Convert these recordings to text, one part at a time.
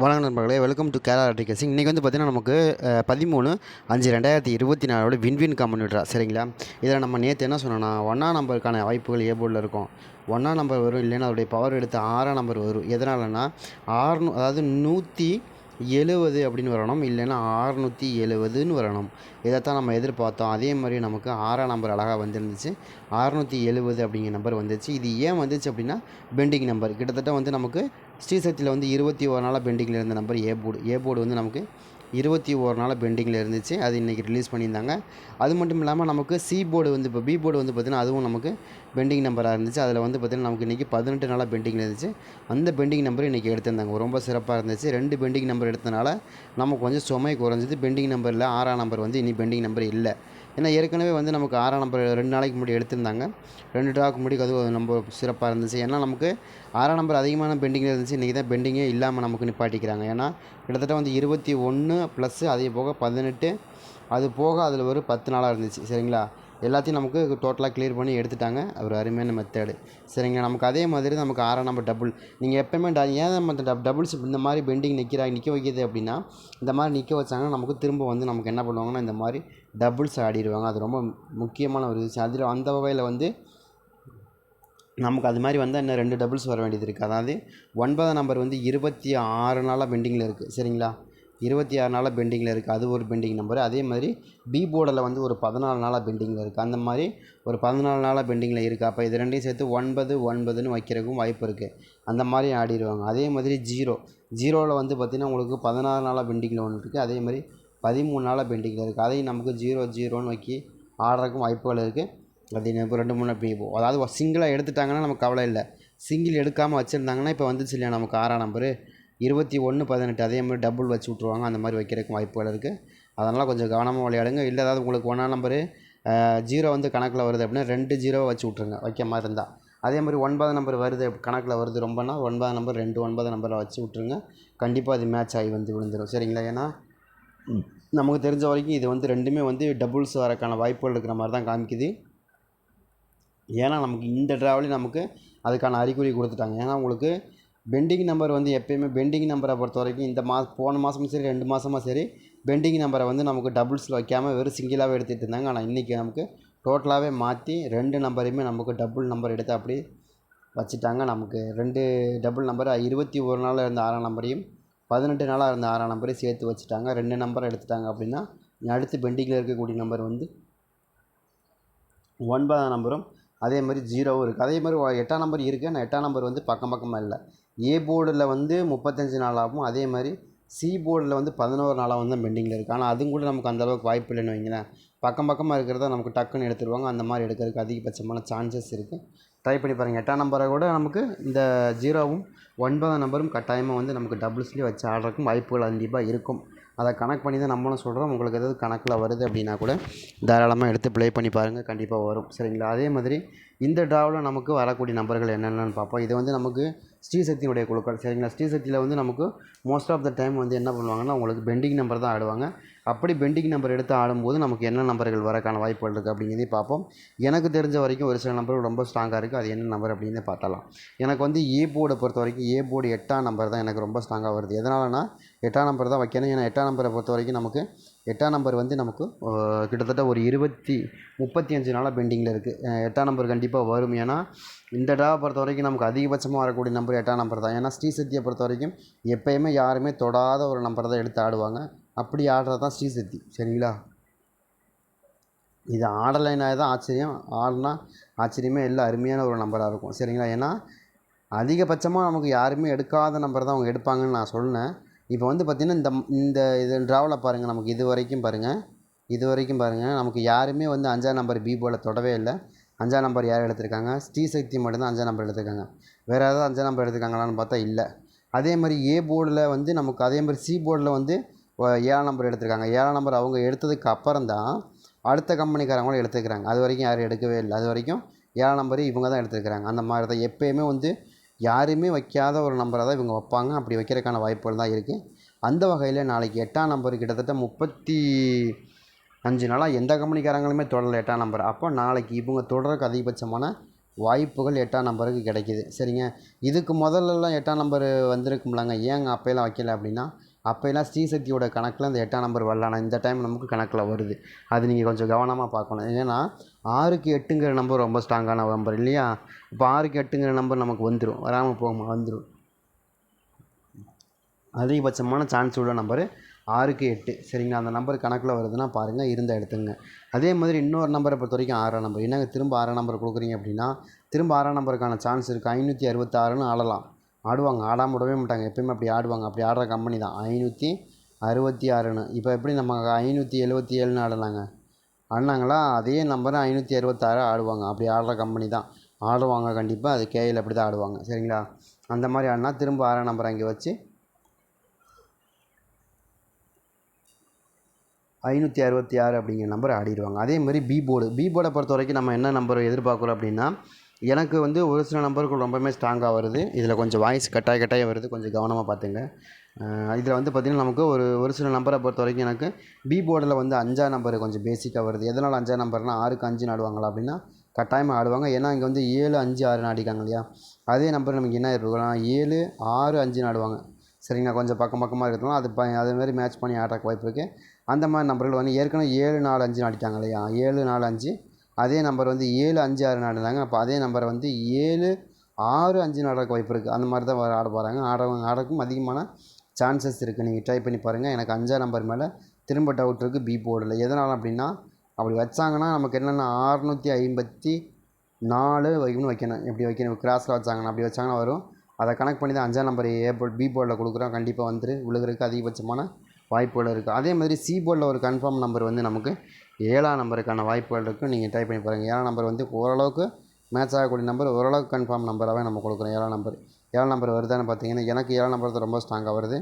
வணக்கம் நண்பர்களே welcome to Kerala டிகேசிங் இன்றைக்கி வந்து பார்த்திங்கன்னா நமக்கு பதிமூணு அஞ்சு ரெண்டாயிரத்தி இருபத்தி நாலோட வின்வின் கம்யூனிட்ரா சரிங்களா? இதில் நம்ம நேற்று என்ன சொன்னோன்னா ஒன்றா நம்பருக்கான வாய்ப்புகள் ஏ போர்டில் இருக்கும். ஒன்றா நம்பர் வரும் இல்லைன்னா அதோடைய பவர் எடுத்து ஆறாம் நம்பர் வரும். எதனாலனா ஆறுநூ அதாவது நூற்றி எழுவது அப்படின்னு வரணும் இல்லைன்னா ஆறுநூற்றி எழுவதுன்னு வரணும். இதைத்தான் நம்ம எதிர்பார்த்தோம். அதே மாதிரி நமக்கு ஆறாம் நம்பர் அழகாக வந்துருந்துச்சு. அறுநூற்றி எழுவது அப்படிங்கிற நம்பர் வந்துச்சு. இது ஏன் வந்துச்சு அப்படின்னா பெண்டிங் நம்பர் கிட்டத்தட்ட வந்து நமக்கு ஸ்ரீசக்தியில் வந்து இருபத்தி ஒரு நாளாக பெண்டிங்கில் இருந்த number A board. A board வந்து நமக்கு இருபத்தி ஒரு நாளாக பெண்டிங்கில் இருந்துச்சு. அது இன்றைக்கி ரிலீஸ் பண்ணியிருந்தாங்க. அது மட்டும் இல்லாமல் நமக்கு சி போர்டு வந்து இப்போ பி போர்டு வந்து பார்த்திங்கன்னா அதுவும் நமக்கு பெண்டிங் நம்பராக இருந்துச்சு. அதில் வந்து பார்த்திங்கன்னா நமக்கு இன்றைக்கி பதினெட்டு நாளாக பெண்டிங்கில் இருந்துச்சு. அந்த பெண்டிங் நம்பர் இன்றைக்கி எடுத்திருந்தாங்க. ரொம்ப சிறப்பாக இருந்துச்சு. ரெண்டு பெண்டிங் நம்பர் எடுத்தனால நமக்கு கொஞ்சம் சுமை குறைஞ்சது. பெண்டிங் நம்பரில் ஆறாம் நம்பர் வந்து இனி பெண்டிங் நம்பர் இல்லை. ஏன்னா ஏற்கனவே வந்து நமக்கு ஆறாம் நம்பர் ரெண்டு நாளைக்கு முன்னாடி எடுத்திருந்தாங்க. ரெண்டு டாக்கு முன்னாடி அது ரொம்ப சிறப்பாக இருந்துச்சு. ஏன்னா நமக்கு ஆறாம் நம்பர் அதிகமான பெண்டிங்கில் இருந்துச்சு. இன்றைக்கி தான் பெண்டிங்கே இல்லாமல் நமக்கு நிப்பாட்டிக்கிறாங்க. ஏன்னா கிட்டத்தட்ட வந்து இருபத்தி ஒன்று ப்ளஸ்ஸு அதே போக பதினெட்டு. அது போக அதில் ஒரு பத்து நாளாக இருந்துச்சு. சரிங்களா? எல்லாத்தையும் நமக்கு டோட்டலாக க்ளியர் பண்ணி எடுத்துட்டாங்க. ஒரு அருமையான மெத்தேடு சரிங்களா நமக்கு அதே மாதிரி நமக்கு ஆறாம் நம்பர் டபுள் நீங்கள் எப்போயுமே ட ஏன் நம்ம டப் டபுள்ஸ் இந்த மாதிரி பெண்டிங் நிற்கிறா நிற்க வைக்கிது அப்படின்னா இந்த மாதிரி நிற்க வச்சாங்கன்னா நமக்கு திரும்ப வந்து நமக்கு என்ன பண்ணுவாங்கன்னா இந்த மாதிரி டபுள்ஸ் ஆடிடுவாங்க. அது ரொம்ப முக்கியமான ஒரு விஷயம். அதில் அந்த வகையில் வந்து நமக்கு அது மாதிரி வந்தால் இன்னும் ரெண்டு டபுள்ஸ் வர வேண்டியது இருக்குது அதாவது ஒன்பதாம் நம்பர் வந்து இருபத்தி ஆறு நாளாக பெண்டிங்கில் இருக்குது சரிங்களா? இருபத்தி ஆறு நாளாக பெண்டிங்கில் இருக்குது. அது ஒரு பெண்டிங் நம்பர். அதே மாதிரி பி போர்டில் வந்து ஒரு பதினாலு நாளாக பெண்டிங்கில் இருக்குது. அந்த மாதிரி ஒரு பதினாலு நாளாக பெண்டிங்கில் இருக்குது. அப்போ இது ரெண்டையும் சேர்த்து ஒன்பது ஒன்பதுன்னு வைக்கிறதுக்கும் வாய்ப்பு இருக்குது. அந்த மாதிரி ஆடிடுவாங்க அதே மாதிரி ஜீரோ. ஜீரோவில் வந்து பார்த்திங்கன்னா உங்களுக்கு பதினாறு நாளாக பெண்டிங்கில் ஒன்று இருக்குது. அதே மாதிரி பதிமூணு நாளாக பெண்டிங்கில் இருக்குது. அதையும் நமக்கு ஜீரோ ஜீரோன்னு வைக்கி ஆடுறதுக்கும் வாய்ப்புகள் இருக்குது. அது இப்போ ரெண்டு மூணு அப்படி அதாவது சிங்கிளாக எடுத்துட்டாங்கன்னா நமக்கு கவலை இல்லை. சிங்கிள் எடுக்காமல் வச்சுருந்தாங்கன்னா இப்போ வந்துச்சு இல்லையா நமக்கு ஆறாம் நம்பரு. இருபத்தி ஒன்று பதினெட்டு அதே மாதிரி டபுள் வச்சு விட்ருவாங்க அந்த மாதிரி வைக்கிறதுக்கும் வாய்ப்புகள் இருக்குது அதனால் கொஞ்சம் கவனமாக விளையாடுங்க. இல்லை ஏதாவது உங்களுக்கு ஒன்றாம் நம்பரு ஜீரோ வந்து கணக்கில் வருது அப்படின்னா ரெண்டு ஜீரோவை வச்சு விட்ருங்க வைக்க மாதிரி இருந்தால் அதே மாதிரி ஒன்பதாம் நம்பர் வருது கணக்கில் வருது ரொம்பனா ஒன்பதாம் நம்பர் ரெண்டு ஒன்பதாம் நம்பரை வச்சு விட்ருங்க கண்டிப்பாக அது மேட்ச் ஆகி வந்து விழுந்துடும் சரிங்களா? ஏன்னா நமக்கு தெரிஞ்ச வரைக்கும் இது வந்து ரெண்டுமே வந்து டபுள்ஸ் வரக்கான வாய்ப்புகள் இருக்கிற மாதிரி தான் காமிக்குது. ஏன்னா நமக்கு இந்த ட்ராவலையும் நமக்கு அதுக்கான அறிகுறி கொடுத்துட்டாங்க. ஏன்னா உங்களுக்கு பெண்டிங் நம்பர் வந்து எப்பயுமே பெண்டிங் நம்பரை பொறுத்த வரைக்கும் இந்த மா போன மாதமும் சரி ரெண்டு மாதமும் சரி பெண்டிங் நம்பரை வந்து நமக்கு டபுள்ஸில் வைக்காமல் வெறும் சிங்கிளாகவே எடுத்துகிட்டு இருந்தாங்க. ஆனால் இன்றைக்கி நமக்கு டோட்டலாகவே மாற்றி ரெண்டு நம்பரையுமே நமக்கு டபுள் நம்பர் எடுத்து அப்படி வச்சுட்டாங்க. நமக்கு ரெண்டு டபுள் நம்பர் இருபத்தி ஒரு நாளில் இருந்த ஆறாம் நம்பரையும் பதினெட்டு நாளாக இருந்த ஆறாம் நம்பரையும் சேர்த்து வச்சுட்டாங்க. ரெண்டு நம்பரை எடுத்துட்டாங்க அப்படின்னா அடுத்து பெண்டிங்கில் இருக்கக்கூடிய நம்பர் வந்து ஒன்பதாம் நம்பரும் அதே மாதிரி ஜீரோவும் இருக்குது அதே மாதிரி எட்டாம் நம்பர் இருக்குது ஆனால் எட்டாம் நம்பர் வந்து பக்கம் பக்கமாக இல்லை. ஏ போர்டில் வந்து முப்பத்தஞ்சு நாளாகவும் அதே மாதிரி சி போர்டில் வந்து பதினோரு நாளாக வந்து பெண்டிங்கில் இருக்குது ஆனால் அதுவும் கூட நமக்கு அந்தளவுக்கு வாய்ப்பு இல்லைன்னு வைங்களேன். பக்கம் பக்கமாக இருக்கிறத நமக்கு டக்குன்னு எடுத்துருவாங்க. அந்த மாதிரி எடுக்கிறதுக்கு அதிகபட்சமான சான்சஸ் இருக்குது ட்ரை பண்ணி பாருங்கள் எட்டாம் நம்பரை கூட நமக்கு இந்த ஜீரோவும் ஒன்பதாம் நம்பரும் கட்டாயமாக வந்து நமக்கு டபுள்ஸ்லேயே வச்சு ஆடுறதுக்கும் வாய்ப்புகள் கண்டிப்பாக இருக்கும். அதை கணக்கு பண்ணி தான் நம்மளும் சொல்கிறோம் உங்களுக்கு எதாவது கணக்கில் வருது அப்படின்னா கூட தாராளமாக எடுத்து ப்ளே பண்ணி பாருங்கள் கண்டிப்பாக வரும். சரிங்களா? அதே மாதிரி இந்த ட்ராவில் நமக்கு வரக்கூடிய நம்பர்கள் என்னென்னு பார்ப்போம். இது வந்து நமக்கு ஸ்ரீசக்தியுடைய குழுக்கள். சரிங்களா? ஸ்ரீசக்தியில் வந்து நமக்கு மோஸ்ட் ஆஃப் த டைம் வந்து என்ன பண்ணுவாங்கன்னா உங்களுக்கு பெண்டிங் நம்பர் தான் ஆடுவாங்க. அப்படி பெண்டிங் நம்பர் எடுத்து ஆடும்போது நமக்கு என்ன நம்பர்கள் வரக்கான வாய்ப்புகள் இருக்குது அப்படிங்கிறதே பார்ப்போம். எனக்கு தெரிஞ்ச வரைக்கும் ஒரு சில நம்பர் ரொம்ப ஸ்ட்ராங்காக இருக்குது அது என்ன நம்பர் அப்படின்னு பார்த்தலாம் எனக்கு வந்து ஏ போர்டை பொறுத்த வரைக்கும் ஏ போர்டு எட்டாம் நம்பர் தான் எனக்கு ரொம்ப ஸ்ட்ராங்காக வருது. எதனாலனா எட்டாம் நம்பர் தான் வைக்கணும். ஏன்னா எட்டாம் நம்பரை பொறுத்த வரைக்கும் நமக்கு எட்டாம் நம்பர் வந்து நமக்கு கிட்டத்தட்ட ஒரு இருபத்தி முப்பத்தி அஞ்சு நாளாக பெண்டிங்கில் இருக்குது எட்டாம் நம்பர் கண்டிப்பாக வரும். ஏன்னா இந்த டாவை பொறுத்த வரைக்கும் நமக்கு அதிகபட்சமாக வரக்கூடிய நம்பர் எட்டாம் நம்பர் தான். ஏன்னா ஸ்ரீசக்தியை பொறுத்த வரைக்கும் எப்போயுமே யாருமே தொடாத ஒரு நம்பரை தான் எடுத்து ஆடுவாங்க. அப்படி ஆடுறது தான் ஸ்ரீசக்தி சரிங்களா? இது ஆடலைனா தான் ஆச்சரியம். ஆடினா ஆச்சரியமே எல்லாம் அருமையான ஒரு நம்பராக இருக்கும். சரிங்களா? ஏன்னா அதிகபட்சமாக நமக்கு யாருமே எடுக்காத நம்பர் தான் அவங்க எடுப்பாங்கன்னு நான் சொன்னேன் இப்போ வந்து பார்த்திங்கன்னா இந்த இந்த இது ட்ராவில் பாருங்கள் நமக்கு இது வரைக்கும் பாருங்கள் இது வரைக்கும் பாருங்கள் நமக்கு யாருமே வந்து அஞ்சாம் நம்பர் பி போல தொடவே இல்லை. அஞ்சாம் நம்பர் யார் எடுத்திருக்காங்க? ஸ்ரீசக்தி மட்டும்தான் அஞ்சாம் நம்பர் எடுத்திருக்காங்க. வேறு ஏதாவது அஞ்சாம் நம்பர் எடுத்திருக்காங்களான்னு பார்த்தா இல்லை. அதே மாதிரி ஏ போர்டில் வந்து நமக்கு அதே மாதிரி சி போர்டில் வந்து ஏழாம் நம்பர் எடுத்திருக்காங்க. ஏழாம் நம்பர் அவங்க எடுத்ததுக்கு அப்புறம் தான் அடுத்த கம்பெனிக்காரங்களும் எடுத்துக்கிறாங்க. அது வரைக்கும் யாரும் எடுக்கவே இல்லை. அது வரைக்கும் ஏழாம் நம்பர் இவங்க தான் எடுத்துருக்கிறாங்க. அந்த மாதிரி தான் எப்போயுமே வந்து யாருமே வைக்காத ஒரு நம்பரை தான் இவங்க வைப்பாங்க. அப்படி வைக்கிறதுக்கான வாய்ப்புகள் தான் இருக்குது அந்த வகையில் நாளைக்கு எட்டாம் நம்பர் கிட்டத்தட்ட முப்பத்தி அஞ்சு நாளாக எந்த கம்பெனிக்காரங்களுமே தொடரல எட்டாம் நம்பர் அப்போ நாளைக்கு இவங்க தொடருக்கு அதிகபட்சமான வாய்ப்புகள் எட்டாம் நம்பருக்கு கிடைக்கிது. சரிங்க. இதுக்கு முதல்லலாம் எட்டாம் நம்பர் வந்திருக்கும்லங்க. ஏங்க அப்போயெல்லாம் வைக்கல அப்படின்னா அப்போயெல்லாம் ஸ்ரீசக்தியோட கணக்கில் அந்த எட்டாம் நம்பர் வரல. ஆனால் இந்த டைம் நமக்கு கணக்கில் வருது. அது நீங்கள் கொஞ்சம் கவனமாக பார்க்கணும். ஏன்னா ஆறுக்கு எட்டுங்கிற நம்பர் ரொம்ப ஸ்ட்ராங்கான நம்பர் இல்லையா? இப்போ ஆறுக்கு எட்டுங்கிற நம்பர் நமக்கு வந்துடும் வராமல் போகாமல் வந்துடும் அதிகபட்சமான சான்ஸ் உள்ள நம்பரு ஆறுக்கு எட்டு. சரிங்களா? அந்த நம்பர் கணக்கில் வருதுன்னா பாருங்கள் இருந்த எடுத்துங்க அதே மாதிரி இன்னொரு நம்பரை பொறுத்த வரைக்கும் ஆறாம் நம்பர். என்னங்க திரும்ப ஆறாம் நம்பர் கொடுக்குறீங்க அப்படின்னா திரும்ப ஆறாம் நம்பருக்கான சான்ஸ் இருக்குது ஐநூற்றி அறுபத்தாறுன்னு ஆடலாம் ஆடுவாங்க. ஆடாமல் விடவே மாட்டாங்க. எப்பயுமே அப்படி ஆடுவாங்க. அப்படி ஆடுற கம்பெனி தான். ஐநூற்றி அறுபத்தி ஆறுன்னு இப்போ எப்படி நம்ம ஐநூற்றி எழுபத்தி ஏழுன்னு ஆடினாங்க? ஆடினாங்களா? அதே நம்பரும் ஐநூற்றி அறுபத்தாறு ஆடுவாங்க. அப்படி ஆடுற கம்பெனி தான். ஆடுவாங்க கண்டிப்பாக அது கேஎல் அப்படி தான் ஆடுவாங்க. சரிங்களா? அந்த மாதிரி ஆடினா திரும்ப ஆறாம் நம்பரை அங்கே வச்சு ஐநூற்றி அறுபத்தி ஆறு அப்படிங்கிற நம்பர் ஆடிடுவாங்க அதே மாதிரி பி போர்டு பி போர்டை பொறுத்த வரைக்கும் நம்ம என்ன நம்பர் எதிர்பார்க்குறோம் அப்படின்னா எனக்கு வந்து ஒரு சில நம்பர்கள் ரொம்பவுமே ஸ்ட்ராங்காக வருது. இதில் கொஞ்சம் வாய்ஸ் கட்டாய கட்டாயம் வருது. கொஞ்சம் கவனமாக பார்த்துங்க இதில் வந்து பார்த்திங்கன்னா நமக்கு ஒரு ஒரு சில நம்பரை பொறுத்த வரைக்கும் எனக்கு பி போர்டில் வந்து அஞ்சா நம்பர் கொஞ்சம் பேசிக்காக வருது. எதனால் அஞ்சா நம்பர்னால் ஆறுக்கு அஞ்சு நாடுவாங்களா அப்படின்னா கட்டாயமாக ஆடுவாங்க. ஏன்னா இங்கே வந்து ஏழு அஞ்சு ஆறுன்னு நாடிக்காங்க இல்லையா? அதே நம்பர் நமக்கு என்ன இருக்குன்னா ஏழு ஆறு அஞ்சுன்னு ஆடுவாங்க. சரிங்களா? கொஞ்சம் பக்கம் பக்கமாக இருக்கிறதுனால அது ப அதேமாரி மேட்ச் பண்ணி ஆடுறக்கு வாய்ப்பு இருக்குது அந்த மாதிரி நம்பர்கள் வந்து ஏற்கனவே ஏழு நாலு அஞ்சுன்னு நாடிட்டாங்க இல்லையா? ஏழு நாலு அஞ்சு. அதே நம்பர் வந்து ஏழு அஞ்சு ஆறு ஆடினாங்க அப்போ அதே நம்பரை வந்து ஏழு ஆறு அஞ்சு நடக்க வாய்ப்பு இருக்குது அந்த மாதிரி தான் ஆட போகிறாங்க ஆடவங்க ஆடக்கும் அதிகமான சான்சஸ் இருக்குது நீங்கள் ட்ரை பண்ணி பாருங்கள் எனக்கு அஞ்சாம் நம்பர் மேலே திரும்ப டவுட் இருக்குது பி போர்டில் எதனால் அப்படின்னா அப்படி வச்சாங்கன்னா நமக்கு என்னென்ன ஆறுநூற்றி ஐம்பத்தி நாலு வைக்கணும் வைக்கணும். எப்படி வைக்கணும்? கிராஸில் வச்சாங்கன்னா அப்படி வச்சாங்கன்னா வரும். அதை கணக்கு பண்ணி தான் அஞ்சாம் நம்பர் ஏ போர்ட் பி போர்டில் கொடுக்குறோம். கண்டிப்பாக வந்துட்டு விழுகிறதுக்கு அதிகபட்சமான வாய்ப்புகள் இருக்குது அதே மாதிரி சி போர்டில் ஒரு கன்ஃபார்ம் நம்பர் வந்து நமக்கு ஏழாம் நம்பருக்கான வாய்ப்புகள் இருக்குது நீங்கள் ட்ரை பண்ணி பாருங்கள் ஏழாம் நம்பர் வந்து ஓரளவுக்கு மேட்ச் ஆகக்கூடிய நம்பர் ஓரளவுக்கு கன்ஃபார்ம் நம்பராகவே நம்ம கொடுக்குறோம். ஏழாம் நம்பர் ஏழாம் நம்பர் வருதான்னு பார்த்தீங்கன்னா எனக்கு ஏழாம் நம்பர் ரொம்ப ஸ்ட்ராங்காக வருது.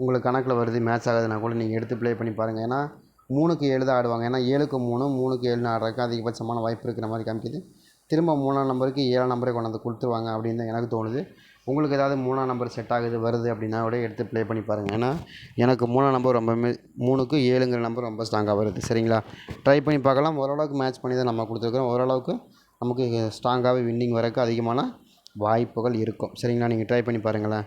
உங்களுக்கு கணக்கில் வருது மேட்ச் ஆகுதுன்னா கூட நீங்கள் எடுத்து ப்ளே பண்ணி பாருங்கள் ஏன்னா மூணுக்கு ஏழு தான் ஆடுவாங்க. ஏன்னா ஏழுக்கு மூணு மூணுக்கு ஏழு ஆடுறதுக்கு அதிகபட்சமான வாய்ப்பு இருக்கிற மாதிரி காமிக்குது. திரும்ப மூணாம் நம்பருக்கு ஏழாம் நம்பரே கொண்டாந்து கொடுத்துருவாங்க அப்படின்னு தான் எனக்கு தோணுது. உங்களுக்கு ஏதாவது மூணாம் நம்பர் செட் ஆகுது வருது அப்படின்னா கூட எடுத்து ப்ளே பண்ணி பாருங்கள் ஏன்னா எனக்கு மூணாம் நம்பர் ரொம்பவுமே மூணுக்கு ஏழுங்கிற நம்பர் ரொம்ப ஸ்ட்ராங்காக வருது. சரிங்களா? ட்ரை பண்ணி பார்க்கலாம். ஓரளவுக்கு மேட்ச் பண்ணி தான் நம்ம கொடுத்துருக்குறோம். ஓரளவுக்கு நமக்கு ஸ்ட்ராங்காகவே வின்னிங் வரக்கு அதிகமான வாய்ப்புகள் இருக்கும். சரிங்களா? நீங்கள் ட்ரை பண்ணி பாருங்களேன்.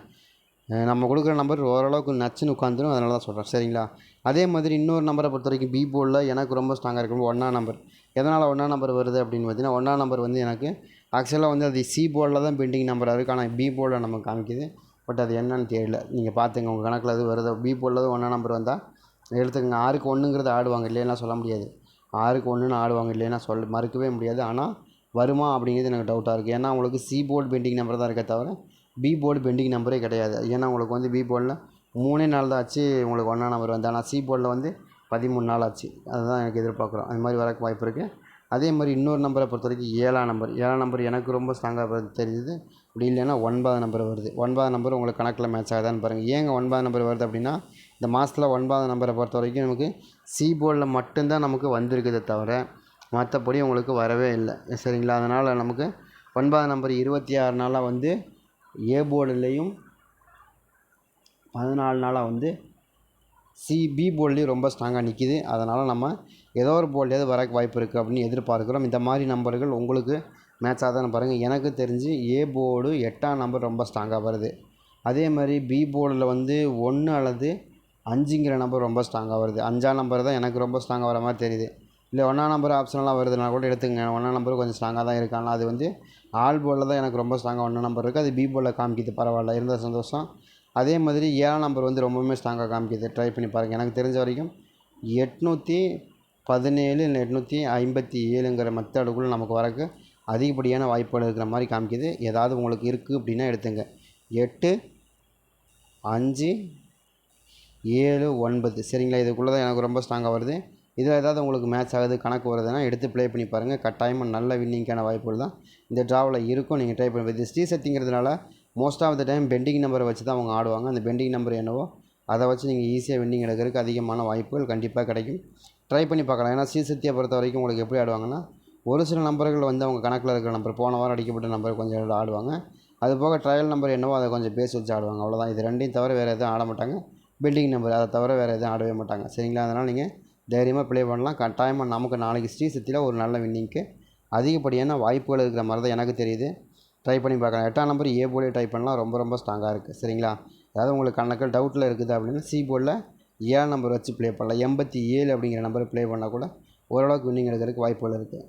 நம்ம கொடுக்குற நம்பர் ஓரளவுக்கு நச்சுன்னு உட்காந்துரும் அதனால தான் சொல்கிறேன் சரிங்களா? அதே மாதிரி இன்னொரு நம்பரை பொறுத்த வரைக்கும் பி போர்டில் எனக்கு ரொம்ப ஸ்ட்ராங்காக இருக்கும் ஒன்றா நம்பர் எதனால் ஒன்றா நம்பர் வருது அப்படின்னு பார்த்தீங்கன்னா ஒன்றா நம்பர் வந்து எனக்கு ஆக்சுவலாக வந்து அது சி போர்டில் தான் பெண்டிங் நம்பர் இருக்குது ஆனால் பி போர்டில் நமக்கு காமிக்குது. பட் அது என்னன்னு தெரியல. நீங்கள் பார்த்துங்க உங்கள் கணக்கில் அது வருதோ? பி போர்டில் தான் ஒன்றா நம்பர் வந்தால் எடுத்துக்கங்க. ஆறுக்கு ஒன்றுங்கிறது ஆடுவாங்க இல்லைன்னா சொல்ல முடியாது. ஆறுக்கு ஒன்றுன்னு ஆடுவாங்க இல்லைன்னா சொல் மறுக்கவே முடியாது. ஆனால் வருமா அப்படிங்கிறது எனக்கு டவுட்டாக இருக்குது ஏன்னா உங்களுக்கு சி போர்டு பெண்டிங் நம்பர் தான் இருக்கே தவிர பி போர்டு பெண்டிங் நம்பரே கிடையாது. ஏன்னா உங்களுக்கு வந்து பி போர்டில் மூணே நாள் தான் ஆச்சு உங்களுக்கு ஒன்றா நம்பர் வந்து ஆனால் சி போர்டில் வந்து பதிமூணு நாள் ஆச்சு. அதுதான் எனக்கு எதிர்பார்க்குறோம். அது மாதிரி வரக்கு வாய்ப்பு இருக்குது அதே மாதிரி இன்னொரு நம்பரை பொறுத்த வரைக்கும் ஏழாம் நம்பர். ஏழாம் நம்பர் எனக்கு ரொம்ப ஸ்ட்ராங்காக தெரியுது. அப்படி இல்லைன்னா ஒன்பதாம் நம்பர் வருது. ஒன்பதாம் நம்பர் உங்களுக்கு கணக்கில் மேட்ச் ஆகுதான்னு பாருங்கள் ஏங்க ஒன்பதாம் நம்பர் வருது அப்படின்னா இந்த மாதத்தில் ஒன்பதாம் நம்பரை பொறுத்த வரைக்கும் நமக்கு சி போர்டில் மட்டும்தான் நமக்கு வந்திருக்குதே தவிர மற்றபடி உங்களுக்கு வரவே இல்லை. சரிங்களா? அதனால் நமக்கு ஒன்பதாம் நம்பர் இருபத்தி ஆறு நாளாக வந்து ஏ போர்டுலேயும் பதினாலு நாளாக வந்து சி பி போர்ட்லேயும் ரொம்ப ஸ்ட்ராங்காக நிற்கிது அதனால் நம்ம ஏதோ ஒரு போர்ட்லேயாவது வரக்கு வாய்ப்பு இருக்குது அப்படின்னு எதிர்பார்க்குறோம். இந்த மாதிரி நம்பர்கள் உங்களுக்கு மேட்ச் ஆகுதான்னு பாருங்கள் எனக்கு தெரிஞ்சு ஏ போர்டு எட்டாம் நம்பர் ரொம்ப ஸ்ட்ராங்காக வருது. அதே மாதிரி பி போர்டில் வந்து ஒன்று அல்லது அஞ்சுங்கிற நம்பர் ரொம்ப ஸ்ட்ராங்காக வருது. அஞ்சாம் நம்பர் தான் எனக்கு ரொம்ப ஸ்ட்ராங்காக வர மாதிரி தெரியுது. இல்லை ஒன்றாம் நம்பர் ஆப்ஷனெலாம் வருதுன்னா கூட எடுத்துங்க ஒன்றாம் நம்பர் கொஞ்சம் ஸ்ட்ராங்காக தான் இருக்கு. அது வந்து ஆல் போர்டில் தான் எனக்கு ரொம்ப ஸ்ட்ராங்காக ஒன்றாம் நம்பர் இருக்குது அது பி போர்டில் காமிக்குது. பரவாயில்ல. இருந்த சந்தோஷம். அதே மாதிரி ஏழாம் நம்பர் வந்து ரொம்பவுமே ஸ்ட்ராங்காக காமிக்குது. ட்ரை பண்ணி பாருங்கள் எனக்கு தெரிஞ்ச வரைக்கும் எட்நூற்றி பதினேழு இல்லை எட்நூற்றி ஐம்பத்தி ஏழுங்கிற மெத்தடுக்குள்ளே நமக்கு வரக்கு அதிகப்படியான வாய்ப்புகள் இருக்கிற மாதிரி காமிக்குது. ஏதாவது உங்களுக்கு இருக்குது அப்படின்னா எடுத்துங்க. எட்டு அஞ்சு ஏழு ஒன்பது. சரிங்களா? இதுக்குள்ளே தான் எனக்கு ரொம்ப ஸ்ட்ராங்காக வருது. இதில் ஏதாவது உங்களுக்கு மேட்ச் ஆகுது கணக்கு வருதுன்னா எடுத்து ப்ளே பண்ணி பாருங்கள் கட்டாயமாக நல்ல வின்னிங்க்கான வாய்ப்புகள் தான். இந்த ட்ராவில் இருக்கும். நீங்கள் ட்ரை பண்ணி இது ஸ்ரீசக்திங்கிறதுனால most of the time pending நம்பரை வச்சு தான் அவங்க ஆடுவாங்க. அந்த பெண்டிங் நம்பர் என்னவோ அதை வச்சு நீங்கள் ஈஸியாக வின்னிங் எடுக்கிறதுக்கு அதிகமான வாய்ப்புகள் கண்டிப்பாக கிடைக்கும். ட்ரை பண்ணி பார்க்கலாம். ஏன்னா சீசத்தியை பொறுத்த வரைக்கும் உங்களுக்கு எப்படி ஆடுவாங்கன்னா ஒரு சில நம்பர்கள் வந்து அவங்க கணக்கில் இருக்கிற நம்பர் போன வாரம் அடிக்கப்பட்ட நம்பர் கொஞ்சம் ஆடுவாங்க. அது போக ட்ரையல் நம்பர் என்னவோ அதை கொஞ்சம் பேசி வச்சு ஆடுவாங்க. அவ்வளோதான் இது ரெண்டையும் தவிர வேறு எதுவும் ஆட மாட்டாங்க. பெண்டிங் நம்பர் அதை தவிர வேறு எதுவும் ஆடவே மாட்டாங்க. சரிங்களா? அதனால் நீங்கள் தைரியமாக ப்ளே பண்ணலாம். கட்டாயமாக நமக்கு நாளைக்கு ஸ்ரீசக்தியில் ஒரு நல்ல வின்னிங்க்கு அதிகப்படியான வாய்ப்புகள் இருக்கிற மாதிரி தான் எனக்கு தெரியுது. ட்ரை பண்ணி பார்க்கலாம். எட்டாம் நம்பர் ஏ போர்டே ட்ரை பண்ணலாம். ரொம்ப ரொம்ப ஸ்ட்ராங்காக இருக்குது சரிங்களா? அதாவது உங்களுக்கு கணக்கு டவுட்டில் இருக்குது அப்படின்னா சி போர்டில் ஏழாம் நம்பர் வச்சு ப்ளே பண்ணலாம். எண்பத்தி ஏழு அப்படிங்கிற நம்பர் ப்ளே பண்ணால் கூட ஓரளவுக்கு வின்னிங் எடுக்கிறதுக்கு வாய்ப்புகள் இருக்குது